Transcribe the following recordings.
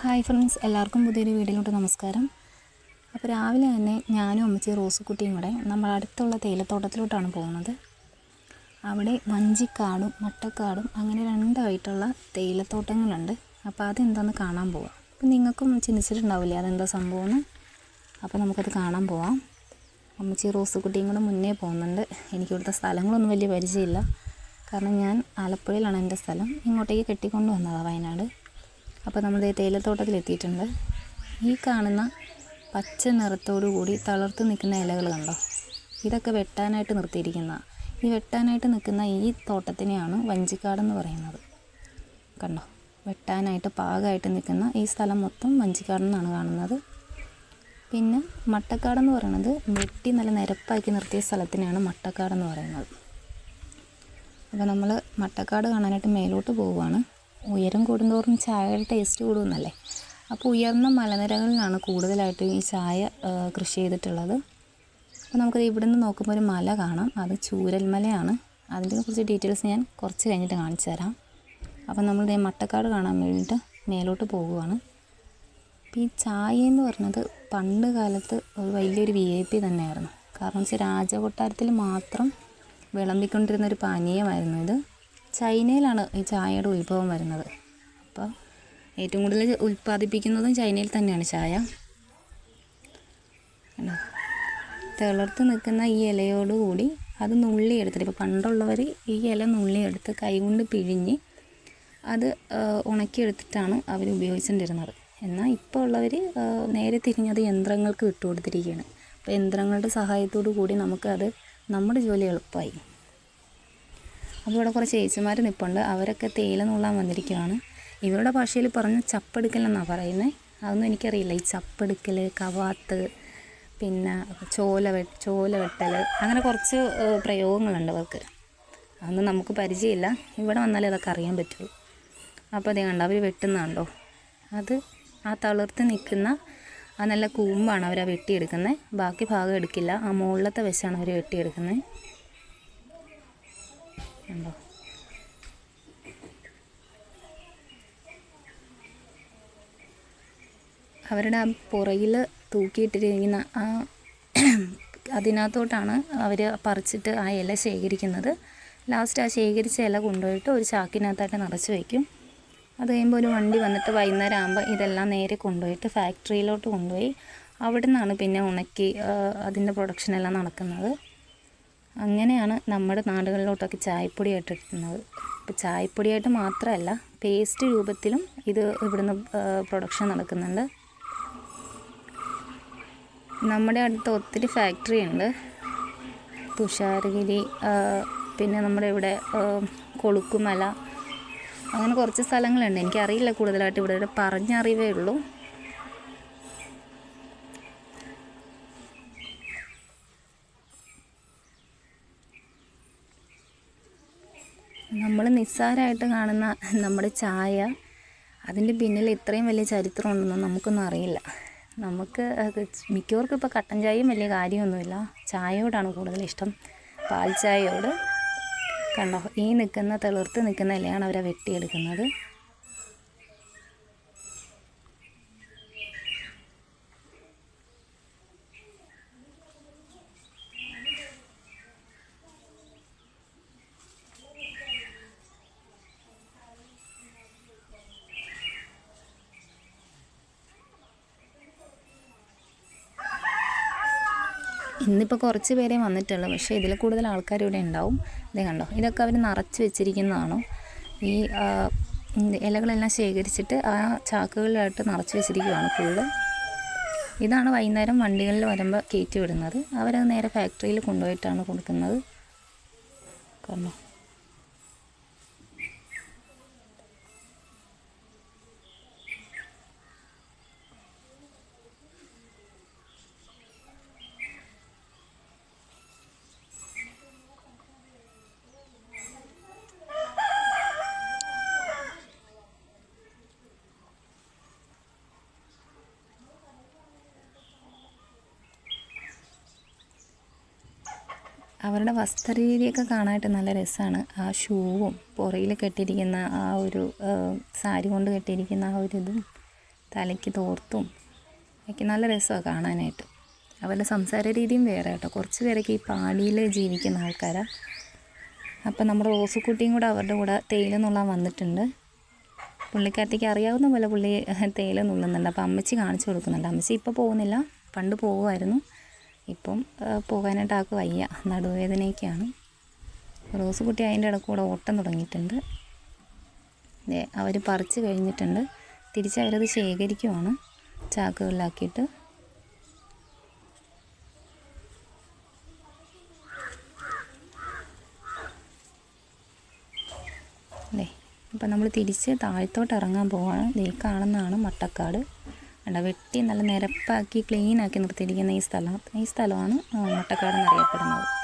Hi friends എല്ലാവർക്കും പുതിയൊരു വീഡിയോയിലോട്ട് നമസ്കാരം. അപ്പോൾ രാവിലെ തന്നെ ഞാനും അമ്മച്ചി റോസുക്കുട്ടിയും കൂടെ നമ്മൾ അടുത്തുള്ള തേയിലത്തോട്ടത്തിലോട്ടാണ് പോകുന്നത്. അവിടെ വഞ്ചിക്കാടും മട്ടക്കാടും അങ്ങനെ രണ്ടായിട്ടുള്ള തേയിലത്തോട്ടങ്ങളുണ്ട്. അപ്പോൾ അതെന്താണെന്ന് കാണാൻ പോവാം. അപ്പോൾ നിങ്ങൾക്കും ചിന്തിച്ചിട്ടുണ്ടാവില്ല അതെന്താ സംഭവമെന്ന്? അപ്പോൾ നമുക്കത് കാണാൻ പോവാം. അമ്മച്ചി റോസുക്കുട്ടിയും കൂടെ മുന്നേ പോകുന്നുണ്ട്. എനിക്കിവിടുത്തെ സ്ഥലങ്ങളൊന്നും വലിയ പരിചയമില്ല. കാരണം ഞാൻ ആലപ്പുഴയിലാണ് എന്റെ സ്ഥലം. ഇങ്ങോട്ടേക്ക് കെട്ടിക്കൊണ്ട് വന്നതാണ് വയനാട്. അപ്പോൾ നമ്മൾ തേയിലത്തോട്ടത്തിൽ എത്തിയിട്ടുണ്ട്. ഈ കാണുന്ന പച്ച നിറത്തോടു കൂടി തളർത്ത് നിൽക്കുന്ന ഇലകൾ കണ്ടോ? ഇതൊക്കെ വെട്ടാനായിട്ട് നിർത്തിയിരിക്കുന്ന ഈ വെട്ടാനായിട്ട് നിൽക്കുന്ന ഈ തോട്ടത്തിനെയാണ് വഞ്ചിക്കാടെന്ന് പറയുന്നത്. കണ്ടോ? വെട്ടാനായിട്ട് പാകമായിട്ട് നിൽക്കുന്ന ഈ സ്ഥലം മൊത്തം വഞ്ചിക്കാടെന്നാണ് കാണുന്നത്. പിന്നെ മട്ടക്കാടെന്ന് പറയുന്നത് വെട്ടി നല്ല നിരപ്പാക്കി നിർത്തിയ സ്ഥലത്തിനെയാണ് മട്ടക്കാടെന്ന് പറയുന്നത്. അപ്പോൾ നമ്മൾ മട്ടക്കാട് കാണാനായിട്ട് മേലോട്ട് പോവുകയാണ്. ഉയരം കൂടുന്തോറും ചായയുടെ ടേസ്റ്റ് കൂടുമെന്നല്ലേ അപ്പോൾ ഉയർന്ന മലനിരകളിലാണ് കൂടുതലായിട്ട് ഈ ചായ കൃഷി ചെയ്തിട്ടുള്ളത്. അപ്പോൾ നമുക്കത് ഇവിടെ നിന്ന് നോക്കുമ്പോൾ ഒരു മല കാണാം. അത് ചൂരൽമലയാണ്. അതിന്റെ കുറച്ച് ഡീറ്റെയിൽസ് ഞാൻ കുറച്ച് കഴിഞ്ഞിട്ട് കാണിച്ചു തരാം. അപ്പോൾ നമ്മൾ ദേ മട്ടക്കാട് കാണാൻ വേണ്ടിയിട്ട് മേലോട്ട് പോകുവാണ്. അപ്പോൾ ഈ ചായ എന്ന് പറഞ്ഞത് പണ്ട് കാലത്ത് ഒരു വലിയൊരു വി ഐ പി തന്നെയായിരുന്നു. കാരണം വെച്ചാൽ രാജകൊട്ടാരത്തിൽ മാത്രം വിളമ്പിക്കൊണ്ടിരുന്ന ഒരു പാനീയമായിരുന്നു ഇത്. ചൈനയിലാണ് ഈ ചായയുടെ ഉത്ഭവം വരുന്നത്. അപ്പോൾ ഏറ്റവും കൂടുതൽ ഉൽപ്പാദിപ്പിക്കുന്നതും ചൈനയിൽ തന്നെയാണ് ചായ? തിളർത്ത് നിൽക്കുന്ന ഈ ഇലയോടുകൂടി അത് നുള്ളി എടുത്തിട്ട് ഇപ്പോൾ പണ്ടുള്ളവർ ഈ ഇല നുള്ളി എടുത്ത് കൈകൊണ്ട് പിഴിഞ്ഞ് അത് ഉണക്കിയെടുത്തിട്ടാണ് അവർ ഉപയോഗിച്ചുകൊണ്ടിരുന്നത് എന്നാൽ ഇപ്പോൾ ഉള്ളവർ നേരെ തിരിഞ്ഞത് യന്ത്രങ്ങൾക്ക് വിട്ടുകൊടുത്തിരിക്കുകയാണ് അപ്പോൾ യന്ത്രങ്ങളുടെ സഹായത്തോടു കൂടി നമുക്കത് നമ്മുടെ ജോലി എളുപ്പമായി. അപ്പോൾ ഇവിടെ കുറച്ച് ചേച്ചിമാർ നിൽപ്പുണ്ട് അവരൊക്കെ തേയില നുള്ളാൻ വന്നിരിക്കുകയാണ് ഇവരുടെ ഭാഷയിൽ പറഞ്ഞ ചപ്പെടുക്കൽ എന്നാണ് പറയുന്നത് അതൊന്നും എനിക്കറിയില്ല. ഈ ചപ്പെടുക്കൽ കവാത്ത് പിന്നെ ചോല വെ ചോല വെട്ടൽ അങ്ങനെ കുറച്ച് പ്രയോഗങ്ങളുണ്ട് അവർക്ക് അതൊന്നും നമുക്ക് പരിചയമില്ല. ഇവിടെ വന്നാലേ അതൊക്കെ അറിയാൻ പറ്റുള്ളൂ. അപ്പോൾ അതേ കണ്ടോ അവർ വെട്ടുന്നുണ്ടോ അത് ആ തളിർത്ത് നിൽക്കുന്ന ആ നല്ല കൂമ്പാണ് അവർ ആ വെട്ടിയെടുക്കുന്നത് ബാക്കി ഭാഗം എടുക്കില്ല. ആ മുകളിലത്തെ വശമാണ് അവർ വെട്ടിയെടുക്കുന്നത് അവരുടെ ആ പുറകിൽ തൂക്കിയിട്ടിരിക്കുന്ന ആ അതിനകത്തോട്ടാണ് അവർ പറിച്ചിട്ട് ആ ഇല ശേഖരിക്കുന്നത്. ലാസ്റ്റ് ആ ശേഖരിച്ച ഇല കൊണ്ടുപോയിട്ട് ഒരു ചാക്കിനകത്തായിട്ട് നിറച്ച് വയ്ക്കും അത് കഴിയുമ്പോൾ ഒരു വണ്ടി വന്നിട്ട് വൈകുന്നേരം ആകുമ്പോൾ ഇതെല്ലാം നേരെ കൊണ്ടുപോയിട്ട് ഫാക്ടറിയിലോട്ട് കൊണ്ടുപോയി അവിടെ നിന്നാണ് പിന്നെ ഉണക്കി അതിന്റെ പ്രൊഡക്ഷനെല്ലാം നടക്കുന്നത്. അങ്ങനെയാണ് നമ്മുടെ നാടുകളിലോട്ടൊക്കെ ചായപ്പൊടിയായിട്ട് എത്തുന്നത് ഇപ്പോൾ ചായപ്പൊടിയായിട്ട് മാത്രമല്ല പേസ്റ്റ് രൂപത്തിലും ഇത് ഇവിടുന്ന് പ്രൊഡക്ഷൻ നടക്കുന്നുണ്ട്. നമ്മുടെ അടുത്ത് ഒത്തിരി ഫാക്ടറി ഉണ്ട്. തുഷാരഗിരി പിന്നെ നമ്മുടെ ഇവിടെ കൊളുക്കുമല അങ്ങനെ കുറച്ച് സ്ഥലങ്ങളുണ്ട്. എനിക്കറിയില്ല കൂടുതലായിട്ട് ഇവിടെ പറഞ്ഞറിവേ ഉള്ളൂ. നമ്മൾ നിസ്സാരമായിട്ട് കാണുന്ന നമ്മുടെ ചായ അതിന്റെ പിന്നിൽ ഇത്രയും വലിയ ചരിത്രം ഉണ്ടെന്ന് നമുക്കൊന്നും അറിയില്ല. നമുക്ക് മിക്കവർക്കും ഇപ്പോൾ കട്ടൻ ചായയും വലിയ കാര്യമൊന്നുമില്ല. ചായയോടാണ് കൂടുതൽ ഇഷ്ടം. പാൽ ചായയോട് കണ്ടോ ഈ നിൽക്കുന്ന തെളിർത്ത് നിൽക്കുന്ന ഇലയാണ് അവരെ വെട്ടിയെടുക്കുന്നത്. ഇന്നിപ്പോൾ കുറച്ച് പേരെ വന്നിട്ടുള്ളൂ. പക്ഷേ ഇതിൽ കൂടുതൽ ആൾക്കാർ ഇവിടെ ഉണ്ടാവും. ഇതേ കണ്ടോ? ഇതൊക്കെ അവർ നിറച്ച് വെച്ചിരിക്കുന്നതാണോ. ഈ ഇലകളെല്ലാം ശേഖരിച്ചിട്ട് ആ ചാക്കുകളിലായിട്ട് നിറച്ച് വെച്ചിരിക്കുകയാണ് ഫുള്ള് ഇതാണ് വൈകുന്നേരം വണ്ടികളിൽ വരുമ്പോൾ കയറ്റി വിടുന്നത്. അവരത് നേരെ ഫാക്ടറിയിൽ കൊണ്ടുപോയിട്ടാണ് കൊടുക്കുന്നത്. കണ്ടോ? അവരുടെ വസ്ത്രരീതിയൊക്കെ കാണാനായിട്ട് നല്ല രസമാണ്. ആ ഷൂവും പുറയിൽ കെട്ടിയിരിക്കുന്ന ആ ഒരു സാരി കൊണ്ട് കെട്ടിയിരിക്കുന്ന ആ ഒരു ഇതും തലയ്ക്ക് തോർത്തും ഒക്കെ നല്ല രസമാണ് കാണാനായിട്ട്. അവരുടെ സംസാര രീതിയും വേറെ കേട്ടോ. കുറച്ച് പേരൊക്കെ ഈ പാടിയിൽ ജീവിക്കുന്ന ആൾക്കാരാണ് അപ്പം നമ്മുടെ റോസുക്കുട്ടിയും കൂടെ അവരുടെ കൂടെ തേയില നുള്ളാൻ വന്നിട്ടുണ്ട്. പുള്ളിക്കാരത്തേക്ക് അറിയാവുന്ന പോലെ പുള്ളി തേയില നുള്ളുന്നുണ്ട്. അപ്പം അമ്മച്ചി കാണിച്ചു കൊടുക്കുന്നുണ്ട്. അമ്മച്ചി ഇപ്പോൾ പോകുന്നില്ല. പണ്ട് പോകുമായിരുന്നു. ഇപ്പം പോകാനായിട്ട് ആൾക്ക് വയ്യ. നടുവേദനയൊക്കെയാണ്. റോസ് കുട്ടി അതിന്റെ ഇടയ്ക്ക് കൂടെ ഓട്ടം തുടങ്ങിയിട്ടുണ്ട്. അവർ പറിച്ച് കഴിഞ്ഞിട്ടുണ്ട്. തിരിച്ച് അവരത് ശേഖരിക്കുവാണ്. ചാക്കുകളിലാക്കിയിട്ട്. അല്ലേ അപ്പം നമ്മൾ തിരിച്ച് താഴത്തോട്ട് ഇറങ്ങാൻ പോവാണ്. ദേ കാണുന്നതാണ് മട്ടക്കാട്. കണ്ട? വെട്ടി നല്ല നിരപ്പാക്കി ക്ലീൻ ആക്കി നിർത്തിയിരിക്കുന്ന ഈ സ്ഥലം. ഈ സ്ഥലമാണ് മുട്ടക്കാടെന്ന് അറിയപ്പെടുന്നത്. എന്നറിയപ്പെടുന്നത്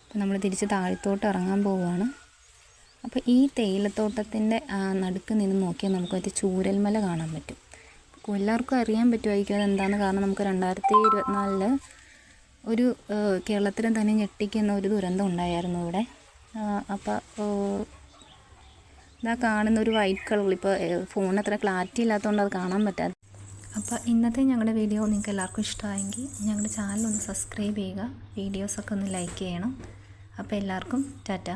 അപ്പം നമ്മൾ തിരിച്ച് താഴത്തോട്ട് ഇറങ്ങാൻ പോവുകയാണ് അപ്പോൾ ഈ തേയിലത്തോട്ടത്തിന്റെ നടുക്ക് നിന്ന് നോക്കിയാൽ നമുക്ക് മറ്റേ ചൂരൽമല കാണാൻ പറ്റും. എല്ലാവർക്കും അറിയാൻ പറ്റുമായിരിക്കും അതെന്താണ് കാരണം നമുക്ക് രണ്ടായിരത്തി ഇരുപത്തിനാലിൽ ഒരു ഏഹ്, കേരളത്തിലും തന്നെ ഞെട്ടിക്കുന്ന ഒരു ദുരന്തം ഉണ്ടായിരുന്നു ഇവിടെ. അപ്പോൾ ഇതാ കാണുന്ന ഒരു വൈറ്റ് കളർ ഇപ്പോൾ ഫോണിന് അത്ര ക്ലാരിറ്റി ഇല്ലാത്തതുകൊണ്ട് അത് കാണാൻ പറ്റാതെ അപ്പോൾ ഇന്നത്തെ ഞങ്ങളുടെ വീഡിയോ നിങ്ങൾക്ക് എല്ലാവർക്കും ഇഷ്ടമായെങ്കിൽ ഞങ്ങളുടെ ചാനൽ ഒന്ന് സബ്സ്ക്രൈബ് ചെയ്യുക. വീഡിയോസൊക്കെ ഒന്ന് ലൈക്ക് ചെയ്യണം. അപ്പോൾ എല്ലാവർക്കും ടാറ്റ.